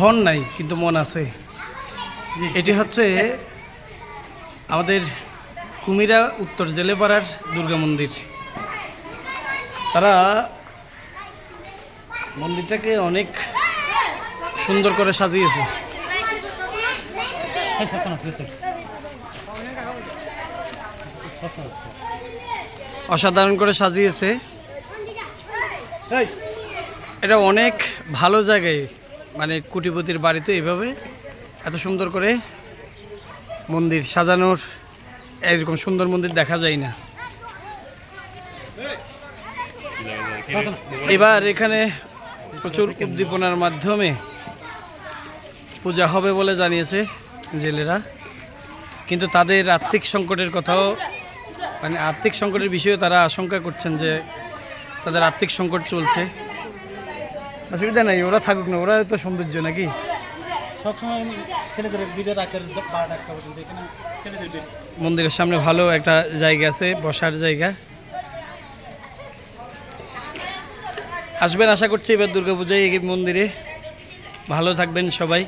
ধন নাই কিন্তু মন আছে। এটি হচ্ছে আমাদের কুমিরা উত্তর জেলেপাড়ার দুর্গা মন্দির। তারা মন্দিরটাকে অনেক সুন্দর করে সাজিয়েছে। অসাধারণ করে সাজিয়েছে। এটা অনেক ভালো জায়গায়। মানে কুটিপতির বাড়িতে এইভাবে এত সুন্দর করে মন্দির সাজানোর এরকম সুন্দর মন্দির দেখা যায় না। এবার এখানে প্রচুর উদ্দীপনার মাধ্যমে পূজা হবে বলে জানিয়েছে জেলেরা। কিন্তু তাদের আর্থিক সংকটের কথাও মানে আর্থিক সংকটের বিষয়ে তারা আশঙ্কা করছেন যে তাদের আর্থিক সংকট চলছে। অসুবিধা নাই ওরা থাকুক না ওরা তো সৌন্দর্য নাকি? সবসময় ছেলেদের ভিডিও রাখের বারোটা একটা পর্যন্ত এখানে ছেলেদের ভিড়। মন্দিরের সামনে ভালো একটা জায়গা আছে বসার জায়গা। আসবেন আশা করছি এবার দুর্গাপূজায় এই মন্দিরে। ভালো থাকবেন সবাই।